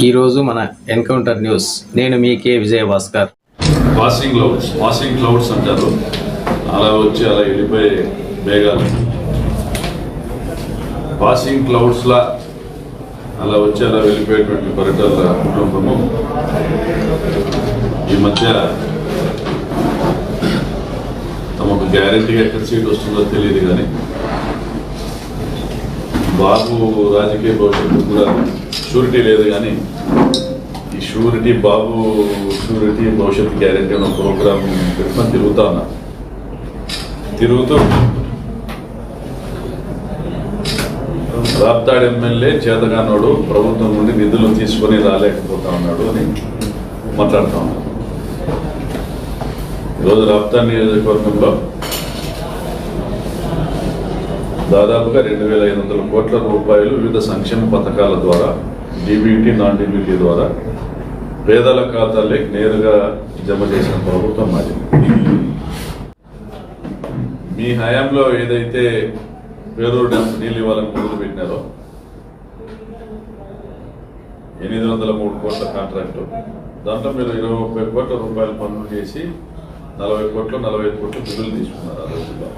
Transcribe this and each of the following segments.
ఈరోజు మన encounter news. నేను మీ K Vijaya Bhaskar passing clouds passing clouds అంటారు. అలా వచ్చి అలా వెళ్ళిపోయే మేఘాలు. పాసింగ్ క్లౌడ్స్లా అలా వచ్చి అలా వెళ్ళిపోయేటువంటి పరిటాల కుటుంబము ఈ మధ్య తమకు గ్యారెంటీగా ఎక్కడ సీట్ వస్తుందో తెలియదు కానీ బాబు రాజకీయ భవిష్యత్తు కూడా షూరిటీ లేదు కానీ ఈ షూరిటీ బాబు షూరిటీ భవిష్యత్తు గ్యారెంటీ అనే ప్రోగ్రామ్ పెట్టుకొని తిరుగుతా ఉన్నా. తిరుగుతూ రాప్తాడు ఎమ్మెల్యే చేతగానోడు ప్రభుత్వం నుండి నిధులు తీసుకొని రాలేకపోతా ఉన్నాడు అని మాట్లాడుతూ ఉన్నాడు ఈరోజు రాప్తాడు నియోజకవర్గంలో దాదాపుగా రెండు వేల ఐదు వందల కోట్ల రూపాయలు వివిధ సంక్షేమ పథకాల ద్వారా డీబీటీ నాన్ డీబీటీ ద్వారా పేదల ఖాతాలే నేరుగా జమ చేసిన ప్రభుత్వం మాది. మీ హయాంలో ఏదైతే పేరూరు డ్యామ్ నీళ్ళు ఇవ్వాలని మొదలు పెట్టినారో ఎనిమిది వందల మూడు కోట్ల కాంట్రాక్టు. దాంట్లో మీరు ఇరవై ముప్పై కోట్ల రూపాయలు పనులు చేసి నలభై కోట్లు నలభై కోట్లు బిల్లులు తీసుకున్నారు ఆ రోజుల్లో.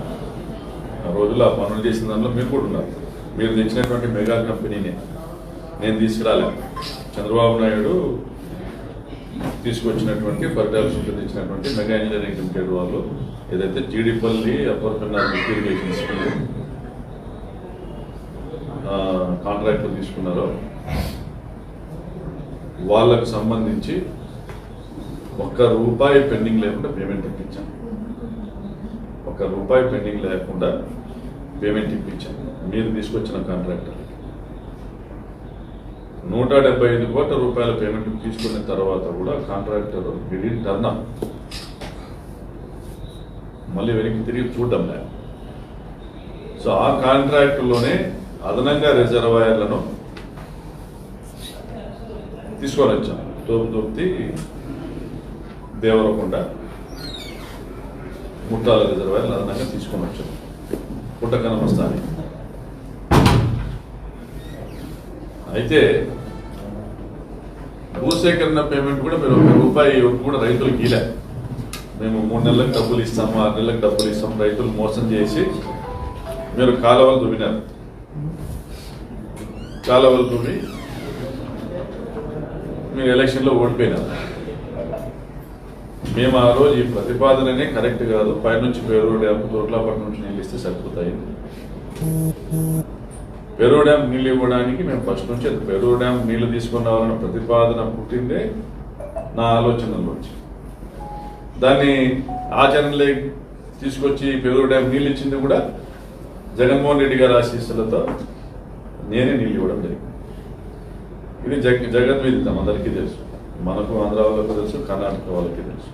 ఆ రోజుల్లో ఆ పనులు చేసిన దాంట్లో మీరు కూడా ఉన్నారు. మీరు తెచ్చినటువంటి మెగా కంపెనీనే. నేను తీసుకురాలే చంద్రబాబు నాయుడు తీసుకొచ్చినటువంటి Paritala Sundar mega engineering limited వాళ్ళు ఏదైతే Jeedipalli upper Penna irrigation scheme కాంట్రాక్ట్లు తీసుకున్నారో వాళ్ళకు సంబంధించి ఒక్క రూపాయి పెండింగ్ లేకుండా పేమెంట్ ఇప్పించాం. ఒక్క రూపాయి పెండింగ్ లేకుండా పేమెంట్ ఇప్పించాం. మీరు తీసుకొచ్చిన కాంట్రాక్టర్. నూట డెబ్బై ఐదు కోట్ల రూపాయల పేమెంట్ తీసుకున్న తర్వాత కూడా కాంట్రాక్టర్ విడిన్ టర్న్ మళ్ళీ వెనక్కి తిరిగి చూడడం లేదు సో ఆ కాంట్రాక్టులోనే అదనంగా రిజర్వాయర్లను తీసుకొని వచ్చాం. తోపు తోపుతి దేవరకొండ ముట్టాల రిజర్వాయర్లు అదనంగా తీసుకొని వచ్చాం. పుట్టకనమస్తానికి అయితే భూసేకరణ పేమెంట్ కూడా మీరు ఒక రూపాయి కూడా రైతులకు ఇలే మేము మూడు నెలలకు డబ్బులు ఇస్తాము ఆరు నెలలకు డబ్బులు ఇస్తాం రైతులు మోసం చేసి మీరు కాలువలు దువ్వినారు. కాలువలు దువ్వి మీరు ఎలక్షన్లో ఓడిపోయినారు. మేము ఆ రోజు ఈ ప్రతిపాదననే కరెక్ట్ కాదు. పైనుంచి పేరు డ్యామ్ తోట్లపట్నం నుంచి నీళ్ళు ఇస్తే సరిపోతాయి. పెరూ డ్యామ్ నీళ్ళు ఇవ్వడానికి మేము ఫస్ట్ నుంచి అది పెరూ డ్యామ్ నీళ్ళు తీసుకున్నామన్న ప్రతిపాదన పుట్టిందే నా ఆలోచనలోంచి వచ్చి దాన్ని ఆచరణలే తీసుకొచ్చి పెరూ డ్యామ్ నీళ్ళు ఇచ్చింది కూడా జగన్మోహన్ రెడ్డి గారి ఆశీస్సులతో నేనే నీళ్ళు ఇవ్వడం జరిగింది. ఇది జగ జగద్విదితం అందరికీ తెలుసు. మనకు ఆంధ్ర వాళ్ళకి తెలుసు కర్ణాటక వాళ్ళకి తెలుసు.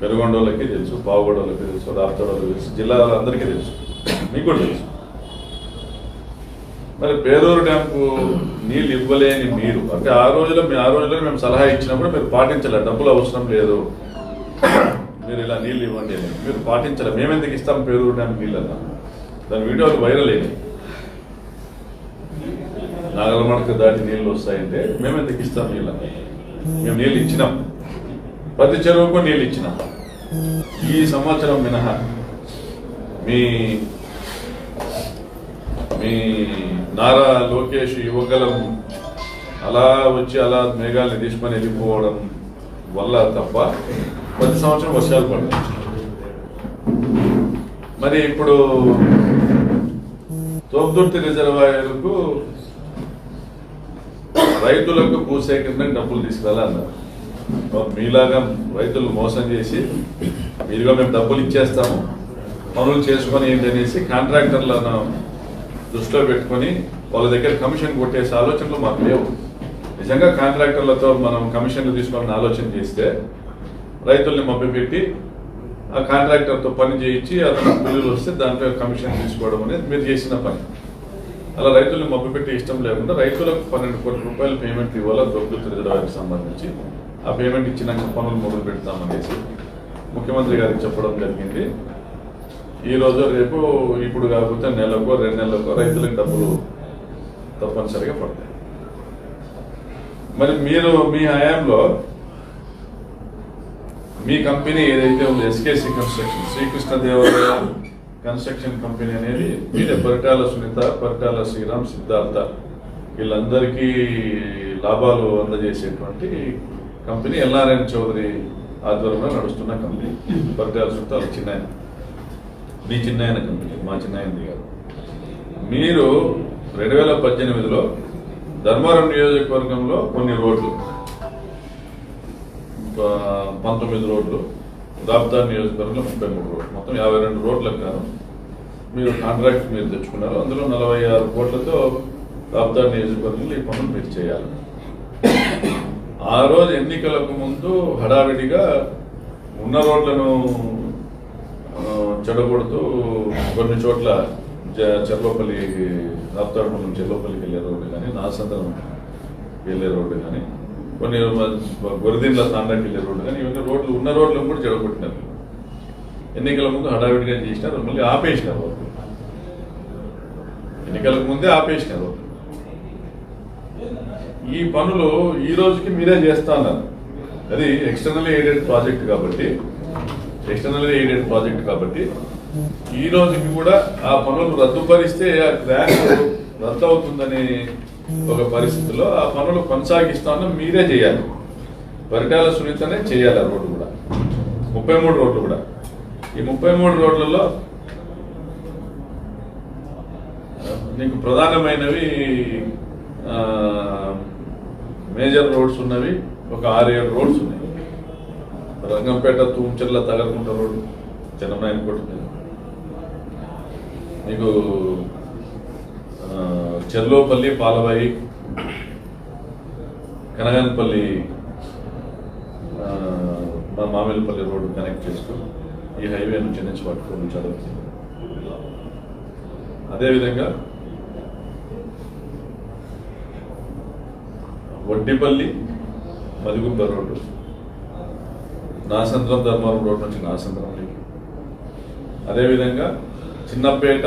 పెరుగొండ వాళ్ళకి తెలుసు పావుగొండ వాళ్ళకి తెలుసు రాష్ట్ర వాళ్ళకి తెలుసు జిల్లా అందరికీ తెలుసు. మీకు కూడా తెలుసు. మరి పేరూరు డ్యాంకు నీళ్ళు ఇవ్వలేని మీరు. అంటే ఆ రోజులో మీ ఆ రోజులో మేము సలహా ఇచ్చినప్పుడు మీరు పాటించలే. డబ్బులు అవసరం లేదు. మీరు ఇలా నీళ్ళు ఇవ్వండి మీరు పాటించలే. మేమెందుకు ఇస్తాం పేరూరు డ్యామ్ నీళ్ళు అన్నా దాని వీడియోలు వైరల్ అయింది. నాగలమడక దాటి నీళ్ళు వస్తాయంటే మేమెందుకు ఇస్తాం నీళ్ళు మేము నీళ్ళు ఇచ్చినాం. ప్రతి చెరువుకు నీళ్ళు ఇచ్చినాం. ఈ సంవత్సరం మినహా మీ మీ నారా లోకేష్ యువగలం అలా వచ్చి అలా మేఘాలను తీసుకొని వెళ్ళిపోవడం వల్ల తప్ప ప్రతి సంవత్సరం వర్షాలు పడ్డాయి మరి ఇప్పుడు తోపుదుర్తి రిజర్వాయర్కు రైతులకు భూసేకరణకు డబ్బులు తీసుకెళ్ళాలన్నారు మీలాగా రైతులు మోసం చేసి మీరుగా మేము డబ్బులు ఇచ్చేస్తాము పనులు చేసుకొని ఏంటనేసి కాంట్రాక్టర్లను దృష్టిలో పెట్టుకొని వాళ్ళ దగ్గర కమిషన్ కొట్టేసే ఆలోచనలు మాకు లేవు. నిజంగా కాంట్రాక్టర్లతో మనం కమిషన్లు తీసుకోవాలని ఆలోచన చేస్తే రైతుల్ని మభ్యపెట్టి ఆ కాంట్రాక్టర్తో పని చేయించి అతను బిల్లులు వస్తే దాంట్లో కమిషన్ తీసుకోవడం అనేది మీరు చేసిన పని. అలా రైతుల్ని మభ్యపెట్టి ఇష్టం లేకుండా రైతులకు పన్నెండు కోట్ల రూపాయలు పేమెంట్ ఇవ్వాలా దొరుకుతుంది రిజర్వాయర్కి సంబంధించి. ఆ పేమెంట్ ఇచ్చినాక పనులు మొదలు పెడతామనేసి ముఖ్యమంత్రి గారికి చెప్పడం జరిగింది. ఈ రోజు రేపు ఇప్పుడు కాకపోతే నెలకో రెండు నెలలకో రైతులకు డబ్బులు తప్పనిసరిగా పడతాయి. మరి మీరు మీ హయాంలో మీ కంపెనీ ఏదైతే ఉందో SKC construction Srikrishnadevaraya construction company అనేది మీరే పరిటాల సునీత పరిటాల శ్రీరామ్ సిద్ధార్థ వీళ్ళందరికీ లాభాలు అందజేసేటువంటి కంపెనీ ఎల్ఆర్ఎన్ చౌదరి ఆధ్వర్యంలో నడుస్తున్న కంపెనీ. పరిటాల సునీత చిన్న మీ చిన్నాయన కంపెనీ మా చిన్నాయనది కాదు. మీరు రెండు వేల పద్దెనిమిదిలో ధర్మవరం నియోజకవర్గంలో కొన్ని రోడ్లు పంతొమ్మిది రోడ్లు రాబ్దార్ నియోజకవర్గంలో ముప్పై మూడు రోడ్లు మొత్తం యాభై రెండు రోడ్లకు గాను మీరు కాంట్రాక్ట్ మీరు తెచ్చుకున్నారు. అందులో నలభై ఆరు కోట్లతో రాబ్దార్ నియోజకవర్గంలో ఈ పనులు మీరు చేయాలి. ఆ రోజు ఎన్నికలకు ముందు హడావిడిగా ఉన్న రోడ్లను చెడగొడుతూ కొన్ని చోట్ల జ- చెర్లోపల్లి రాప్తాడు మనం చెర్లోపల్లికి వెళ్ళే రోడ్డు కానీ నాసంతరం వెళ్ళే రోడ్డు కానీ కొన్ని మ- గొరదీన్ల తాండాకి వెళ్ళే రోడ్డు కానీ ఇవన్నీ రోడ్లు ఉన్న రోడ్లు కూడా చెడగొట్టినారు. ఎన్నికల ముందు హడావిడిగా చేసినారు మళ్ళీ ఆపేసినారు రోడ్లు ఎన్నికలకు ముందే ఆపేసినారు ఈ పనులు ఈ రోజుకి మీరే చేస్తా అన్నారు. అది ఎక్స్టర్నల్ ఎయిడెడ్ ప్రాజెక్ట్ కాబట్టి ఎక్స్టర్నల్ ఎయిడెడ్ ప్రాజెక్ట్ కాబట్టి ఈ రోజుకి కూడా ఆ పనులు రద్దుపరిస్తే ఆ క్రాక్ రద్దు అవుతుందనే ఒక పరిస్థితిలో ఆ పనులు కొనసాగిస్తామని మీరే చేయాలి. పరిటాల సునీతనే చేయాలి ఆ రోడ్డు కూడా. ముప్పై మూడు రోడ్లు కూడా. ఈ ముప్పై మూడు రోడ్లలో నీకు ప్రధానమైనవి మేజర్ రోడ్స్ ఉన్నవి ఒక ఆరు ఏడు రోడ్స్ ఉన్నాయి. రంగంపేట తూంచెర్ల తగలకుంట రోడ్డు చిన్ననాయన మీద. నీకు చెర్లోపల్లి పాలబాయి కనగానపల్లి మా మామిలపల్లి రోడ్డు కనెక్ట్ చేస్తూ ఈ హైవే నుంచి నుంచి పట్టుకొని చదువుతుంది. అదేవిధంగా వడ్డిపల్లి మదిగుబ్బ రోడ్డు. నాసంద్రం ధర్మవరం రోడ్ నుంచి నాసంద్రంలోకి అదేవిధంగా చిన్నపేట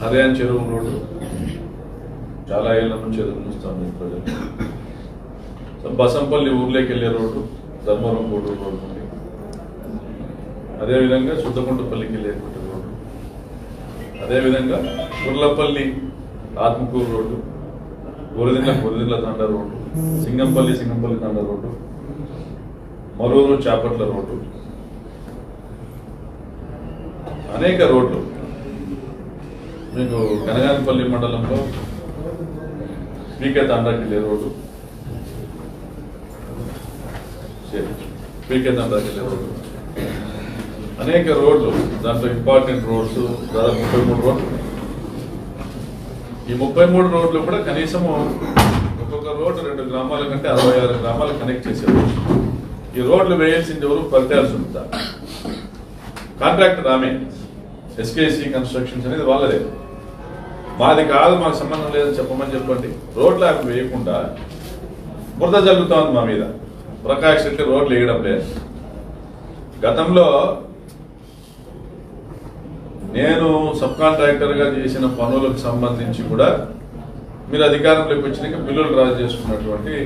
హర్యాన్ చెరువు రోడ్డు చాలా ఏళ్ళ నుంచి ఎదురు చూస్తాం ప్రజలు. సో బసంపల్లి ఊర్లోకి వెళ్ళే రోడ్డు ధర్మవరం గూడూరు రోడ్డు ఉంది. అదేవిధంగా వెళ్ళే వెళ్ళేటువంటి రోడ్డు. అదేవిధంగా గుర్లపల్లి ఆత్మకూరు రోడ్డు గురదిండ్ల గురదిండ్ల తండ రోడ్డు సింగంపల్లి సింగంపల్లి తండ రోడ్డు. మరూరు చేపట్ల రోడ్డు. అనేక రోడ్లు. మీకు కనగానపల్లి మండలంలో పీకే తండ్రకిల్లే రోడ్డు. పీకే తండ్రకిల్లే రోడ్డు. అనేక రోడ్లు దాంట్లో ఇంపార్టెంట్ రోడ్స్ దాదాపు ముప్పై మూడు రోడ్లు. ఈ ముప్పై మూడు రోడ్లు కూడా కనీసము ఒక్కొక్క రోడ్డు రెండు గ్రామాల కంటే అరవై ఆరు గ్రామాలు కనెక్ట్ చేశారు ఈ రోడ్లు వేయాల్సింది ఎవరు పరిటాల్సి ఉందా కాంట్రాక్టర్ ఆమె ఎస్కేసి కన్స్ట్రక్షన్స్ అనేది వాళ్ళదే. మాది కాదు మాకు సంబంధం లేదని చెప్పమని చెప్పండి. రోడ్లు ఆమె వేయకుండా బురద జరుగుతోంది మా మీద. ప్రకాష్ రెడ్డి రోడ్లు వేయడం లేదు. గతంలో నేను సబ్ కాంట్రాక్టర్గా చేసిన పనులకు సంబంధించి కూడా మీరు అధికారంలోకి వచ్చినాక బిల్లులు డ్రా చేసుకున్నటువంటి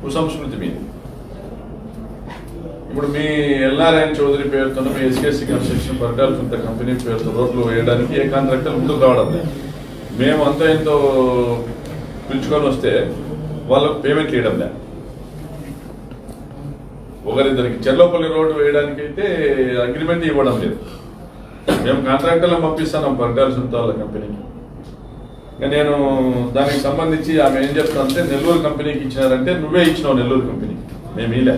కుసంస్కృతి మీది. ఇప్పుడు మీ ఎల్ఆర్ఎన్ చౌదరి పేరుతో మీ ఎస్కేసి కన్స్ట్రక్షన్ పరిటాల కొంత కంపెనీ పేరుతో రోడ్లు వేయడానికి ఏ కాంట్రాక్టర్ ముందుకు రావడం లేదు. మేము అంత ఎంతో పిలుచుకొని వస్తే వాళ్ళకు పేమెంట్ ఇవ్వడం లే ఒకరిద్దరికి చెర్లోపల్లి రోడ్డు వేయడానికి అయితే అగ్రిమెంట్ ఇవ్వడం లేదు. మేము కాంట్రాక్టర్లు పంపిస్తాం పరిటాల సొంత వాళ్ళ కంపెనీకి. నేను దానికి సంబంధించి ఆమె ఏం చెప్తానంటే నెల్లూరు కంపెనీకి ఇచ్చినారంటే నువ్వే ఇచ్చినావు నెల్లూరు కంపెనీకి. మేము ఇలా